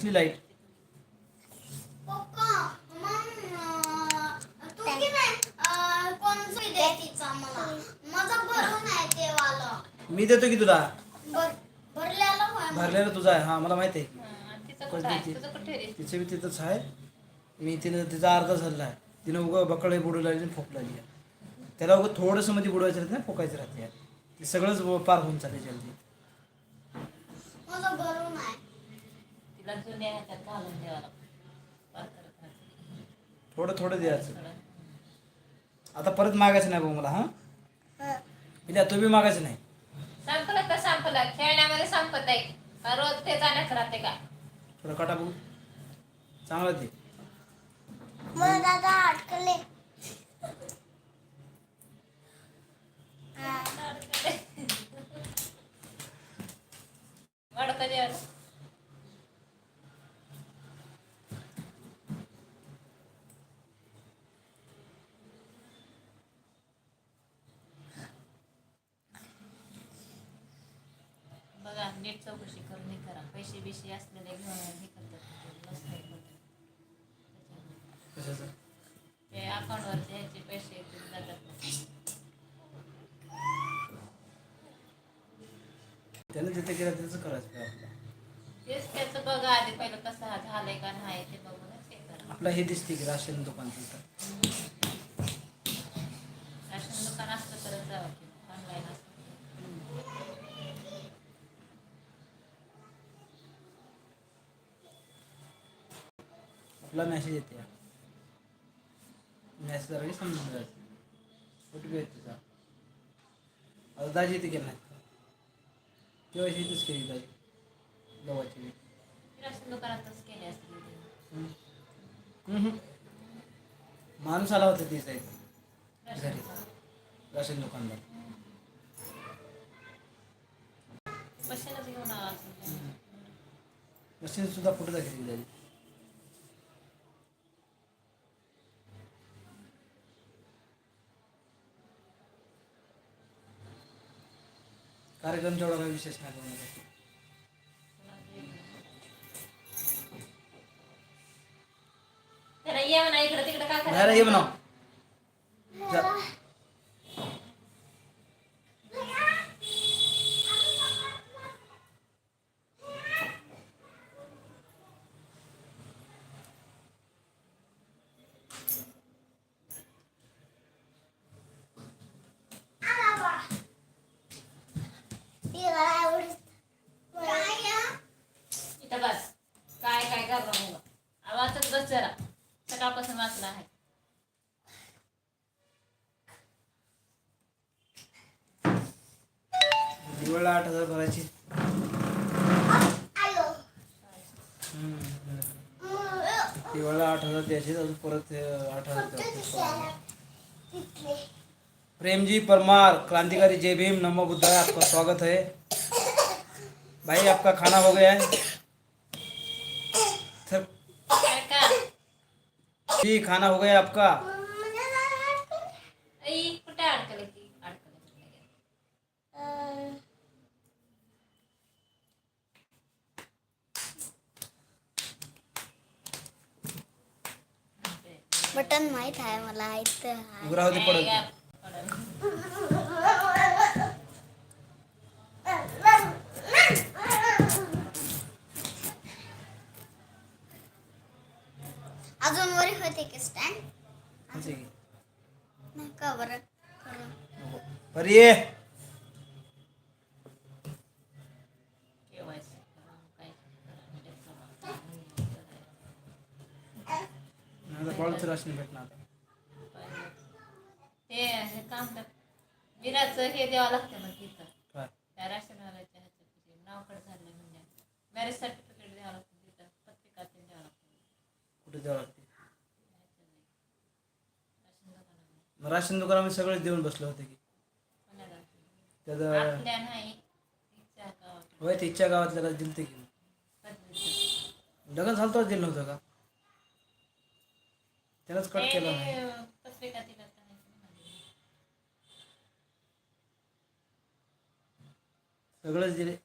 कसली लाइट मी देतो की तुला? भर भरलेलं होय भरलेलं तुझा आहे. हा मला माहिती आहे. हा, आणि तिचं बी तिथंच आहे. मी तिनं तिचा अर्धा झाला आहे. तिनं उगं बकळे बुडू लागली आणि फोक लागली. त्याला उगं थोडंसं मध्ये बुडवायचं राहते ना फोकायचं राहते ते सगळंच पार होऊन चालले जल्दी. घालून द्यावं लागतं करत राहते. थोडं थोडं द्यायचं. आता परत मागायचं नाही भाऊ मला हा? पिल्या तू बी मागायचं नाही. संपलं तर संपलं? खेळण्यामध्ये संपत आहे का रोज ते जाण्यात राहते का? थोडं काटा बघू. चांगलं ते. मला दादा अटकले वाढतं जेवण बघा नीट चौकशी करून हे करा. पैसे बिशे असलेले घेऊन हे करतात. त्याच्यामुळे. ते अकाउंटवरचे ह्याचे पैसे जातात. त्यानं जिथे केलं त्याचं करायचं तेच त्याचं बघा आधी पहिलं कसं झालंय का नाही ते बघूनच हे करा. आपलं हे दिसते की राशन दुकान तिथं. राशन दुकान असलं तरच जावं की ऑनलाईन आपला मेसेज येते. मेसेज आला समजून जायचं ओ टी पी येते तुझा दाजी इथे केलं तेव्हा इथेच केली दाजी. गव्हाची. माणूस आला होता तिचा इथे. घरी. राशन दुकानदार. मशीन सुद्धा कुठं दाखवली दाजी? कार्यक्रम तेवढा काही विशेष नाही बनवला. त्याला ये म्हणा इकडं तिकडं काय नाही रे, ये म्हणाव जा. दिवाळीला आठ हज़ार द्यायचे अजून परत आठ हज़ार. प्रेम परमार क्रांतिकारी जय भीम नमो बुद्धाय आपका स्वागत है. भाई आपका खाना हो गया है? थर... जी खाना हो गया आपका. बटन माहीत आहे मला काय पडलं. अजून वरी होते की स्टँड. नाही का बरं करून. बरी ये KYC करा, काय करा, राशन भेटणार ते हे काम कर हे द्यावं लागतं मग तिथं काय? त्या राशनवाल्याच्या ह्याच्यात नाव कट झालं म्हणजे मॅरेज सर्टिफिकेट द्यावं लागतं तिथं. पत्रिका ते द्यावं लागतं. कुठे द्यावं लागते? राशन दुकानामध्ये. मग राशन दुकानामध्ये सगळेच देऊन बसले होते की. कोणाला त्याचं आपल्या नाही तिच्या गावातल्याला दिलते की. पत्रिका. लग्न झालं तर दिलं नव्हतं का? त्यालाच कट केलं नाही. सगळंच दिले.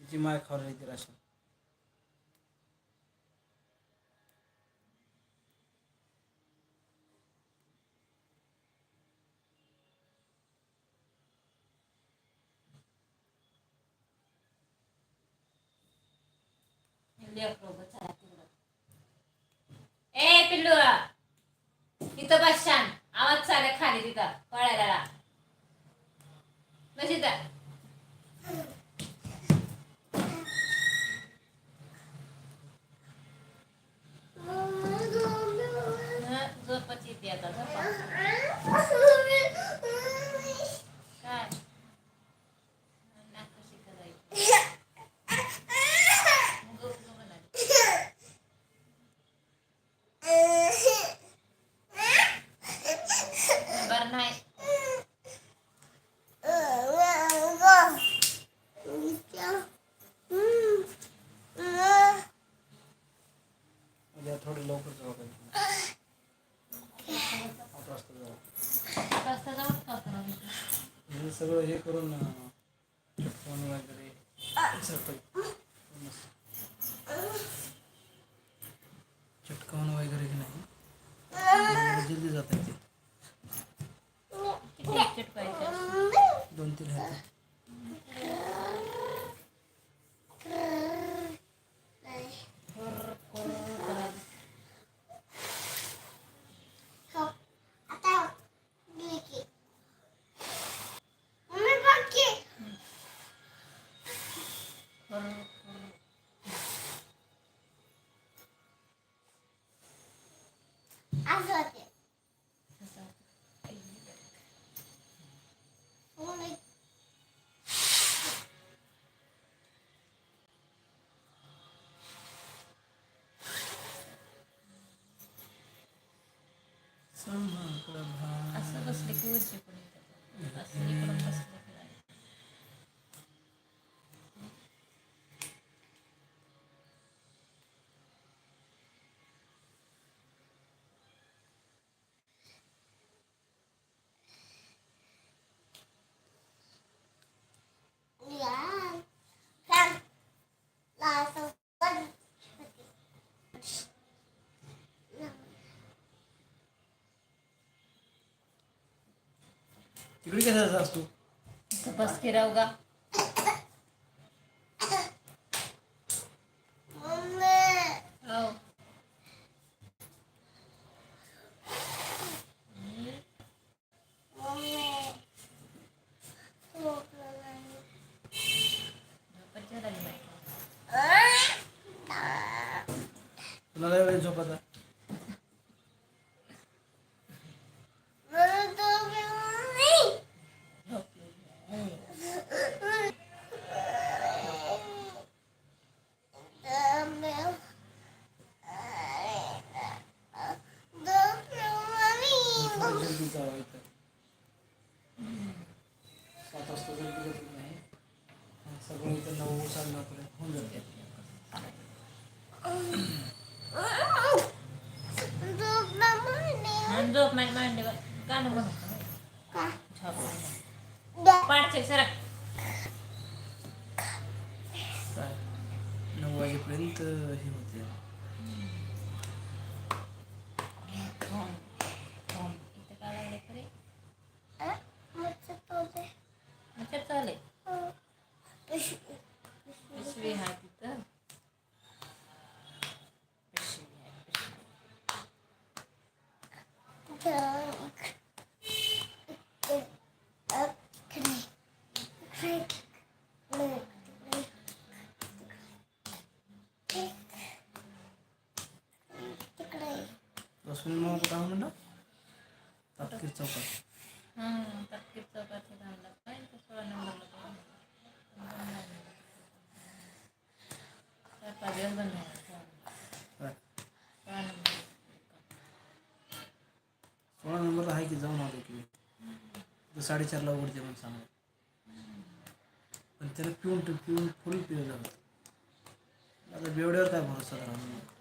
तिची माय खावली ती राशन लेकरं तिथं बस छान आवाज चाले खाली तिथं. कळायला nagkaroon na ano nga dali. Ah! Example. तिकडे कशाचा असतो? तपास केला का राव गा हो झोपत झाली बाई. तुला लय वेळ झोपत आहे थोडं जल्दी जावं इथं सात वाजता जल्दी जात नाही सगळं इथं नऊ साडे नऊपर्यंत होऊन जाते आणि झोप माझी मांडीवर गाणं म्हणत झोप पाठचे सर काय नऊ वाजेपर्यंत हे होते इथं काय लागले खरे अच्छा चालेल पिशवी हा तिथं पिशवी आहे पिशवी रसून मग कुठं म्हणलं तापकीर चौकात. हां तपकीर चौकात थांबला काय सोळा नंबरला चार पाच दिवस बंद आहे. काय? सोळा नंबर. सोळा नंबरला आहे की जाऊन आलो की साडेचारला उघडते म्हणून सांगा पण त्याला पिऊन पिऊन फुल पिऊ जात आता बेवड्यावर काय भरोसा राहणार?